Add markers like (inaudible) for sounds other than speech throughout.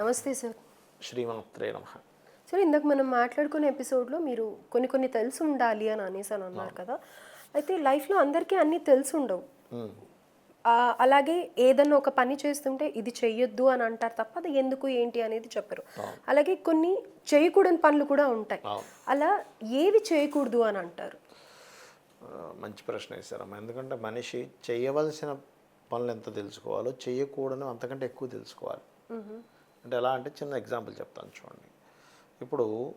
నమస్తే సార్. శ్రీమనత్రే నమ. సార్ ఇందాక మనం మాట్లాడుకునే ఎపిసోడ్లో మీరు కొన్ని కొన్ని తెలిసి ఉండాలి అని అనేసి అని అన్నారు కదా. అయితే లైఫ్లో అందరికీ అన్నీ తెలిసి ఉండవు. అలాగే ఏదన్నా ఒక పని చేస్తుంటే ఇది చెయ్యొద్దు అని అంటారు తప్ప అది ఎందుకు ఏంటి అనేది చెప్పరు. అలాగే కొన్ని చేయకూడని పనులు కూడా ఉంటాయి. అలా ఏవి చేయకూడదు అని అంటారు? మంచి ప్రశ్న వేశారమ్మా ఎందుకంటే మనిషి చేయవలసిన పనులు ఎంత తెలుసుకోవాలో చేయకూడని అంతకంటే ఎక్కువ తెలుసుకోవాలి. అంటే ఎలా అంటే చిన్న ఎగ్జాంపుల్ చెప్తాను చూడండి. ఇప్పుడు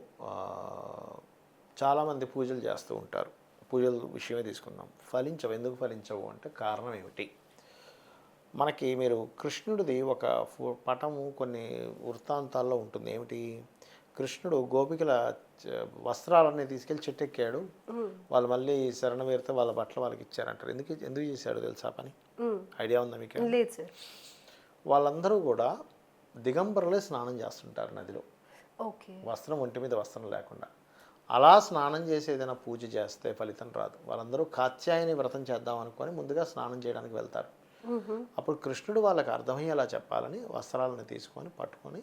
చాలామంది పూజలు చేస్తూ ఉంటారు. పూజల విషయమే తీసుకుందాం. ఫలించవు. ఎందుకు ఫలించవు అంటే కారణం ఏమిటి? మనకి మీరు కృష్ణుడిది ఒక పటము కొన్ని వృత్తాంతాల్లో ఉంటుంది. ఏమిటి? కృష్ణుడు గోపికల వస్త్రాలన్నీ తీసుకెళ్ళి చెట్టు ఎక్కాడు వాళ్ళు మళ్ళీ శరణ వేరితే వాళ్ళ బట్టలు వాళ్ళకి ఇచ్చారంటారు. ఎందుకు ఎందుకు చేశాడు తెలుసా పని. ఐడియా ఉందా మీకు? వాళ్ళందరూ కూడా దిగంబరులే స్నానం చేస్తుంటారు నదిలో. ఓకే. వస్త్రం ఒంటి మీద వస్త్రం లేకుండా. అలా స్నానం చేసి ఏదైనా పూజ చేస్తే ఫలితం రాదు. వాళ్ళందరూ కాత్యాయని వ్రతం చేద్దాం అనుకొని ముందుగా స్నానం చేయడానికి వెళ్తారు. అప్పుడు కృష్ణుడు వాళ్ళకి అర్థమయ్యేలా చెప్పాలని వస్త్రాలను తీసుకొని పట్టుకొని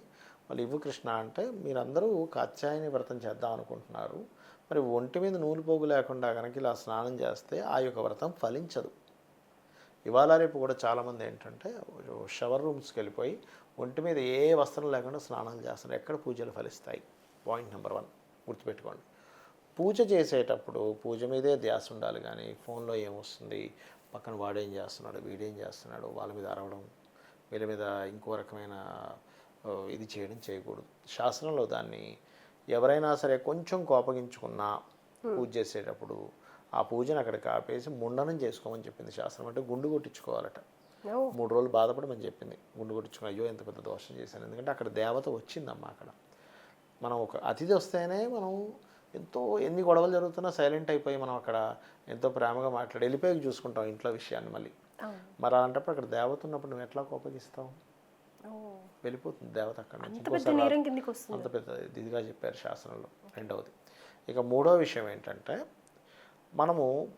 వాళ్ళు ఇవ్వు కృష్ణ అంటే మీరందరూ కాత్యాయని వ్రతం చేద్దాం అనుకుంటున్నారు. మరి ఒంటి మీద నూలు పోగు లేకుండా కనుక ఇలా స్నానం చేస్తే ఆ యొక్క వ్రతం ఫలించదు. ఇవాళ రేపు కూడా చాలామంది ఏంటంటే షవర్ రూమ్స్కి వెళ్ళిపోయి ఒంటి మీద ఏ వస్త్రం లేకుండా స్నానాలు చేస్తారు ఎక్కడ పూజలు ఫలిస్తాయి? Point number one. గుర్తుపెట్టుకోండి. పూజ చేసేటప్పుడు పూజ మీదే ధ్యాస ఉండాలి కానీ ఫోన్లో ఏమొస్తుంది? పక్కన వాడేం చేస్తున్నాడు? వీడేం చేస్తున్నాడు? వాళ్ళ మీద అరవడం వీళ్ళ మీద ఇంకో రకమైన ఇది చేయడం చేయకూడదు. శాస్త్రంలో దాన్ని ఎవరైనా సరే కొంచెం కోపగించుకున్నా పూజ చేసేటప్పుడు ఆ పూజను అక్కడికి ఆపేసి ముండనం చేసుకోమని చెప్పింది శాస్త్రం. అంటే గుండు కొట్టించుకోవాలట. మూడు రోజులు బాధపడమని చెప్పింది. గుండు కొట్టించుకుని అయ్యో ఎంత పెద్ద దోషం చేశాను. ఎందుకంటే అక్కడ దేవత వచ్చిందమ్మా అక్కడ. మనం ఒక అతిథి వస్తేనే మనం ఎంతో ఎన్ని గొడవలు జరుగుతున్నా సైలెంట్ అయిపోయి మనం అక్కడ ఎంతో ప్రేమగా మాట్లాడి వెళ్ళిపోయి చూసుకుంటాం ఇంట్లో విషయాన్ని మళ్ళీ. మరి అలాంటప్పుడు అక్కడ దేవత ఉన్నప్పుడు నువ్వు ఎట్లా కోపగిస్తావు. వెళ్ళిపోతుంది దేవత అక్కడ నుంచి. అంత పెద్ద ఇదిగా చెప్పారు శాస్త్రంలో రెండవది. ఇక మూడో విషయం ఏంటంటే మనము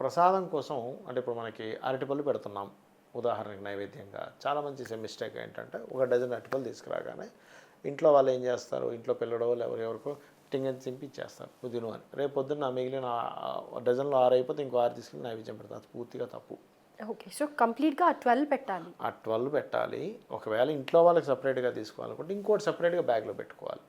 ప్రసాదం కోసం అంటే ఇప్పుడు మనకి అరటిపళ్ళు పెడుతున్నాం. ఉదాహరణకి నైవేద్యంగా. చాలామంది చేసే మిస్టేక్ ఏంటంటే ఒక డజన్ అరటిపళ్ళు తీసుకురాగానే ఇంట్లో వాళ్ళు ఏం చేస్తారు? ఇంట్లో పిల్లడో ఎవరు ఎవరికో టింగని చింపి ఇచ్చేస్తారు తిను అని. రేపు పొద్దున్న మిగిలిన డజన్లో ఆరు అయిపోతే ఇంకో ఆరు తీసుకెళ్ళి నైవేద్యం పెడతారు అది పూర్తిగా తప్పు. ఓకే. సో కంప్లీట్గా ఆ ట్వెల్వ్ పెట్టాలి. ఆ ట్వెల్వ్ పెట్టాలి. ఒకవేళ ఇంట్లో వాళ్ళకి సపరేట్గా తీసుకోవాలనుకుంటే ఇంకోటి సపరేట్గా బ్యాగ్లో పెట్టుకోవాలి.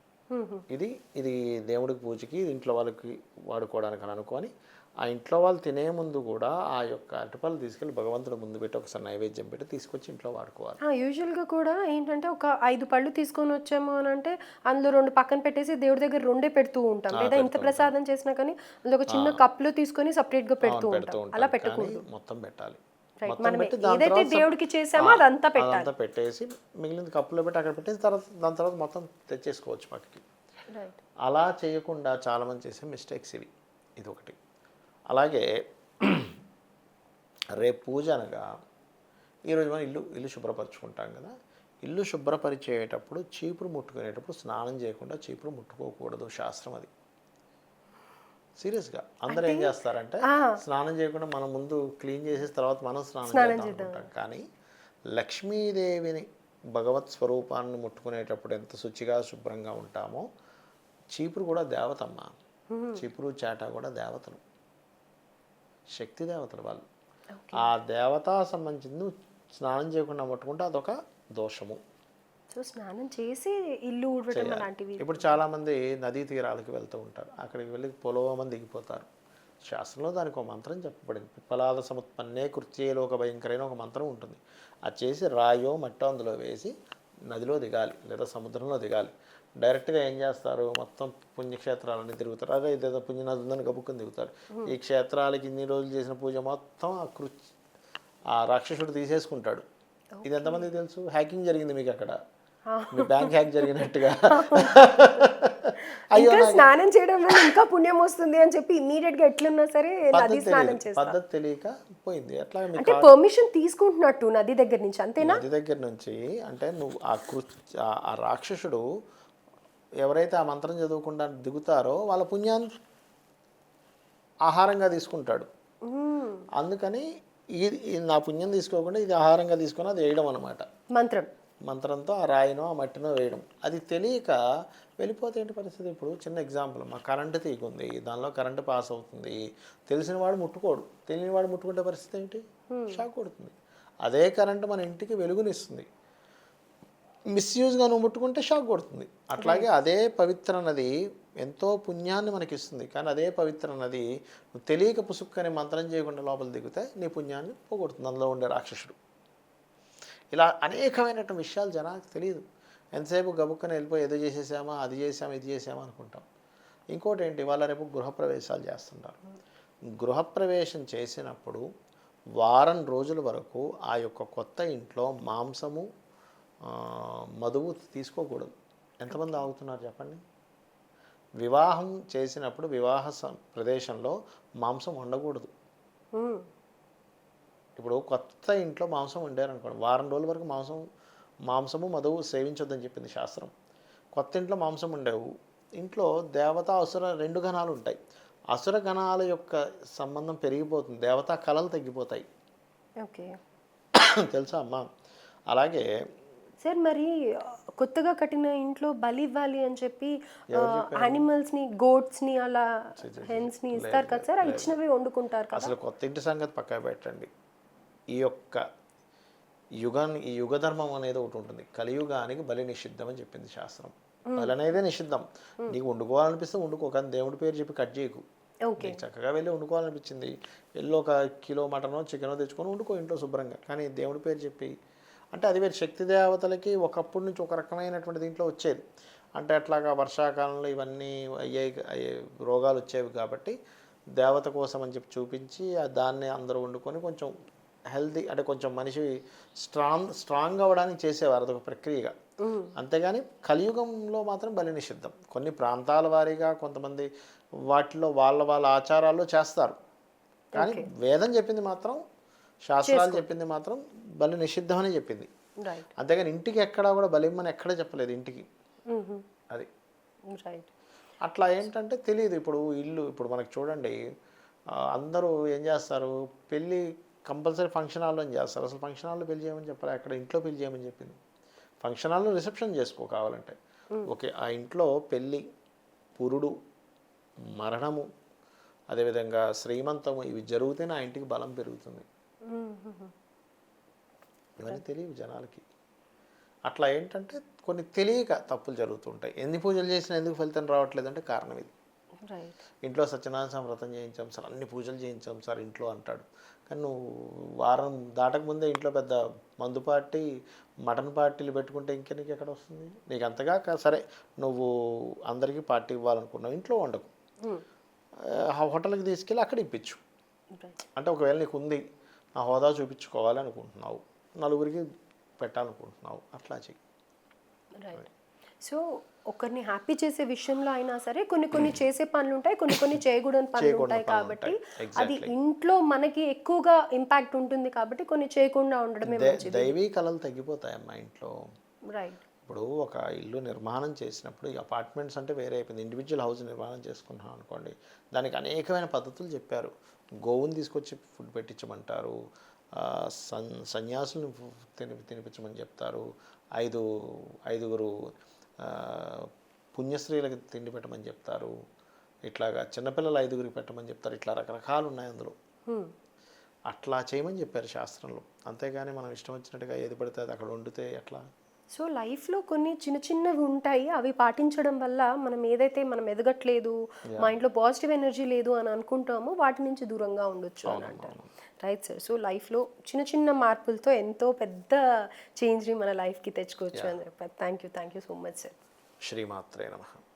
ఇది ఇది దేవుడికి పూజకి ఇది ఇంట్లో వాళ్ళకి వాడుకోవడానికి అని అనుకొని ఆ ఇంట్లో వాళ్ళు తినే ముందు కూడా ఆ యొక్క అరటిపళ్ళు తీసుకెళ్ళి భగవంతుడి ముందు పెట్టి ఒకసారి నైవేద్యం పెట్టి తీసుకొచ్చి ఇంట్లో వాడుకోవాలి. యూజువల్గా కూడా ఏంటంటే ఒక ఐదు పళ్ళు తీసుకొని వచ్చాము అని అంటే అందులో రెండు పక్కన పెట్టేసి దేవుడి దగ్గర రెండే పెడుతూ ఉంటాం. లేదా ఇంత ప్రసాదం చేసినా కానీ అందులో ఒక చిన్న కప్పులో తీసుకొని సపరేట్గా పెడుతూ పెడుతూ ఉంటాం. అలా పెట్టకూడదు. మొత్తం పెట్టాలి. ఏదైతే దేవుడికి చేసామో అదంతా పెట్టాలి. అదంతా పెట్టేసి మిగిలిన కప్పులో పెట్టి అక్కడ పెట్టేసి తర్వాత దాని తర్వాత మొత్తం తెచ్చేసుకోవచ్చు పక్కకి అలా చేయకుండా చాలామంది చేసే మిస్టేక్స్ ఇవి. ఇది ఒకటి అలాగే రేపు పూజ అనగా ఈరోజు మనం ఇల్లు ఇల్లు శుభ్రపరచుకుంటాం కదా. ఇల్లు శుభ్రపరిచేటప్పుడు చీపురు ముట్టుకునేటప్పుడు స్నానం చేయకుండా చీపురు ముట్టుకోకూడదు శాస్త్రం అది. సీరియస్గా అందరూ ఏం చేస్తారంటే స్నానం చేయకుండా మనం ముందు క్లీన్ చేసేసి తర్వాత మనం స్నానం చేద్దాం కానీ లక్ష్మీదేవిని భగవత్ స్వరూపాన్ని ముట్టుకునేటప్పుడు ఎంత శుచిగా శుభ్రంగా ఉంటామో చీపురు కూడా దేవతమ్మ. చీపురు చాట కూడా దేవతలు. శక్తి దేవతలు వాళ్ళు ఆ దేవతా సంబంధించింది స్నానం చేయకుండా ముట్టుకుంటే అదొక దోషము. సో స్నానం చేసి ఇల్లు ఊడవటం అలాంటివి ఇప్పుడు చాలామంది నదీ తీరాలకు వెళ్తూ ఉంటారు. అక్కడికి వెళ్ళి పొలవమని దిగిపోతారు. శాస్త్రంలో దానికి ఒక మంత్రం చెప్పబడింది. పిప్పలాద సముత్పన్నే కృత్యేలో ఒక భయంకరైన ఒక మంత్రం ఉంటుంది. అది చేసి రాయో మట్టో అందులో వేసి నదిలో దిగాలి లేదా సముద్రంలో దిగాలి. డైరెక్ట్గా ఏం చేస్తారు? మొత్తం పుణ్యక్షేత్రాలన్నీ తిరుగుతారు. అదే ఇదేదో ఉందని గబుక్కుని దిగుతారు. ఈ క్షేత్రాలకి ఇన్ని రోజులు చేసిన పూజ మొత్తం ఆ కృ ఆ రాక్షసుడు తీసేసుకుంటాడు. ఇది ఎంతమందికి తెలుసు? హ్యాకింగ్ జరిగింది మీకు అక్కడ. మీ బ్యాంక్ హ్యాక్ జరిగినట్టుగా. (laughs) (laughs) అయ్యో స్నానం చేయడం వల్ల ఇంకా పుణ్యం వస్తుంది అని చెప్పి ఇమీడియట్గా ఎట్లున్నా సరే నది పద్ధతి స్నానం పద్ధతి తెలియక పోయింది. అట్లా అంటే పర్మిషన్ తీసుకుంటున్నట్టు నది దగ్గర నుంచి అంతేనా? నది దగ్గర నుంచి అంటే నువ్వు ఆ కృ ఆ రాక్షసుడు ఎవరైతే ఆ మంత్రం చదవకుండా దిగుతారో వాళ్ళ పుణ్యాన్ని ఆహారంగా తీసుకుంటాడు. అందుకని ఇది నా పుణ్యం తీసుకోకుండా ఇది ఆహారంగా తీసుకొని అది వేయడం అనమాట మంత్రం. మంత్రంతో ఆ రాయినో ఆ మట్టినో వేయడం. అది తెలియక వెళ్ళిపోతే ఏంటి పరిస్థితి ఇప్పుడు? చిన్న ఎగ్జాంపుల్ మా కరెంటు తీగుంది దానిలో కరెంటు పాస్ అవుతుంది. తెలిసిన వాడు ముట్టుకోడు. తెలియని వాడు ముట్టుకుంటే పరిస్థితి ఏంటి? షాక్ కొడుతుంది. అదే కరెంటు మన ఇంటికి వెలుగునిస్తుంది. మిస్యూజ్గా నువ్వు ముట్టుకుంటే షాక్ కొడుతుంది. అట్లాగే అదే పవిత్ర నది ఎంతో పుణ్యాన్ని మనకి ఇస్తుంది కానీ అదే పవిత్ర నది నువ్వు తెలియక పుసుక్కని మంత్రం చేయకుండా లోపల దిగితే నీ పుణ్యాన్ని పోగొడుతుంది. అందులో ఉండే రాక్షసుడు. ఇలా అనేకమైనటువంటి విషయాలు జనానికి తెలియదు. ఎంతసేపు గబుక్కని వెళ్ళిపోయి ఏదో చేసేసామా అది చేసామా ఇది చేసామా అనుకుంటాం. ఇంకోటి ఏంటి వాళ్ళ రేపు గృహప్రవేశాలు చేస్తుంటారు. గృహప్రవేశం చేసినప్పుడు వారం రోజుల వరకు ఆ యొక్క కొత్త ఇంట్లో మాంసము మధువు తీసుకోకూడదు. ఎంతమంది ఆగుతున్నారు చెప్పండి? వివాహం చేసినప్పుడు వివాహ ప్రదేశంలో మాంసం వండకూడదు. ఇప్పుడు కొత్త ఇంట్లో మాంసం వండారు అనుకోండి వారం రోజుల వరకు మాంసం మాంసము మధువు సేవించొద్దని చెప్పింది శాస్త్రం. కొత్త ఇంట్లో మాంసం ఉండేవు ఇంట్లో దేవత అసుర రెండు గణాలు ఉంటాయి. అసుర గణాల యొక్క సంబంధం పెరిగిపోతుంది దేవతా కళలు తగ్గిపోతాయి. ఓకే. (coughs) తెలుసా అమ్మా? అలాగే సార్ మరి కొత్తగా కట్టిన ఇంట్లో బలి ఇవ్వాలి అని చెప్పి యానిమల్స్ని గోట్స్ని అలా హెన్స్ని ఇస్తారు కదా సార్? ఇచ్చినవి వండుకుంటారు అసలు కొత్త ఇంటి సంగతి పక్కన పెట్టండి. ఈ యొక్క యుగాన్ని ఈ యుగ ధర్మం అనేది ఒకటి ఉంటుంది. కలియుగానికి బలి నిషిద్ధం అని చెప్పింది శాస్త్రం. బలి అనేది నిషిద్ధం. నీకు వండుకోవాలనిపిస్తే వండుకో కానీ దేవుడి పేరు చెప్పి కట్ చేయకు. చక్కగా వెళ్ళి వండుకోవాలనిపించింది. వెళ్ళి ఒక కిలో మటనో చికెనో తెచ్చుకొని వండుకో ఇంట్లో శుభ్రంగా. కానీ దేవుడి పేరు చెప్పి అంటే అది వేరు. శక్తి దేవతలకి ఒకప్పటి నుంచి ఒక రకమైనటువంటి దీంట్లో వచ్చేది. అంటే అట్లాగా వర్షాకాలంలో ఇవన్నీ అయ్యాయి అయ్యే రోగాలు వచ్చేవి కాబట్టి దేవత కోసం అని చెప్పి చూపించి ఆ దాన్ని అందరూ వండుకొని కొంచెం హెల్తీ అంటే కొంచెం మనిషి స్ట్రాంగ్ స్ట్రాంగ్ అవ్వడానికి చేసేవారు అదొక ప్రక్రియగా. అంతేగాని కలియుగంలో మాత్రం బలి నిషిద్ధం. కొన్ని ప్రాంతాల వారీగా కొంతమంది వాటిలో వాళ్ళ వాళ్ళ ఆచారాల్లో చేస్తారు. కానీ వేదం చెప్పింది మాత్రం శాస్త్రాలు చెప్పింది మాత్రం బలి నిషిద్ధం అని చెప్పింది అంతేగాని ఇంటికి ఎక్కడా కూడా బలిమ్మని ఎక్కడ చెప్పలేదు ఇంటికి. అది. అట్లా ఏంటంటే తెలియదు ఇప్పుడు ఇల్లు ఇప్పుడు మనకి చూడండి అందరూ ఏం చేస్తారు? పెళ్ళి కంపల్సరీ ఫంక్షన్ హాల్లో చేస్తారు? అసలు ఫంక్షన్ హాల్లో పెళ్ళి చేయమని చెప్పాలి అక్కడ ఇంట్లో పెళ్ళి చేయమని చెప్పింది. ఫంక్షన్ హాల్లో రిసెప్షన్ చేసుకో కావాలంటే. ఓకే ఆ ఇంట్లో పెళ్ళి పురుడు మరణము అదేవిధంగా శ్రీమంతము ఇవి జరిగితేనే ఆ ఇంటికి బలం పెరుగుతుంది. ఇవన్నీ తెలియవు జనాలకి. అట్లా ఏంటంటే కొన్ని తెలియక తప్పులు జరుగుతుంటాయి. ఎన్ని పూజలు చేసినా ఎందుకు ఫలితం రావట్లేదంటే కారణం ఇది. ఇంట్లో సత్యనారాయణ వ్రతం చేయించాం సార్ అన్ని పూజలు చేయించాం సార్ ఇంట్లో అంటాడు. కానీ నువ్వు వారం దాటక ముందే ఇంట్లో పెద్ద మందు పార్టీ మటన్ పార్టీలు పెట్టుకుంటే ఇంకే నీకు ఎక్కడ వస్తుంది? నీకు అంతగా సరే నువ్వు అందరికీ పార్టీ ఇవ్వాలనుకున్నావు ఇంట్లో వండకు. ఆ హోటల్కి తీసుకెళ్ళి అక్కడ ఇప్పించు. అంటే ఒకవేళ నీకు ఉంది ఆ హోదా చూపించుకోవాలి అనుకుంటున్నావు నలుగురికి పెట్టాలనుకుంటున్నావు. అట్లా చెయ్యి సో ఒకరిని హ్యాపీ చేసే విషయంలో అయినా సరే కొన్ని కొన్ని చేసే పనులు ఉంటాయి కొన్ని కొన్ని చేయకూడని పనులు ఉంటాయి కాబట్టి. అది ఇంట్లో మనకి ఎక్కువగా ఇంపాక్ట్ ఉంటుంది కాబట్టి కొన్ని చేయకుండా ఉండడమే దైవీ కళలు తగ్గిపోతాయమ్మా ఇంట్లో. రైట్ ఇప్పుడు ఒక ఇల్లు నిర్మాణం చేసినప్పుడు ఈ అపార్ట్మెంట్స్ అంటే వేరే అయిపోయింది. ఇండివిజువల్ హౌస్ నిర్మాణం చేసుకున్నాం అనుకోండి. దానికి అనేకమైన పద్ధతులు చెప్పారు. గోవుని తీసుకొచ్చి ఫుడ్ పెట్టించమంటారు సన్ సన్యాసులను తిని తినిపించమని చెప్తారు ఐదు ఐదుగురు ఆ, పుణ్యస్త్రీలకు తిండి పెట్టమని చెప్తారు ఇట్లాగా చిన్నపిల్లలు ఐదుగురికి పెట్టమని చెప్తారు ఇట్లా రకరకాలు ఉన్నాయి అందులో. అట్లా చేయమని చెప్పారు శాస్త్రంలో. అంతేగాని మనం ఇష్టం వచ్చినట్టుగా ఏది పడితే అది అక్కడ వండితే ఎట్లా? సో లైఫ్లో కొన్ని చిన్న చిన్నవి ఉంటాయి. అవి పాటించడం వల్ల మనం ఏదైతే మనం ఎదగట్లేదు మా ఇంట్లో పాజిటివ్ ఎనర్జీ లేదు అని అనుకుంటామో వాటి నుంచి దూరంగా ఉండొచ్చు అని అంటారు. Right sir. సో లైఫ్లో చిన్న చిన్న మార్పులతో ఎంతో పెద్ద చేంజ్ని మన లైఫ్కి తెచ్చుకోవచ్చు అని చెప్పారు. Thank you thank you so much sir. శ్రీమాత్రే నమః.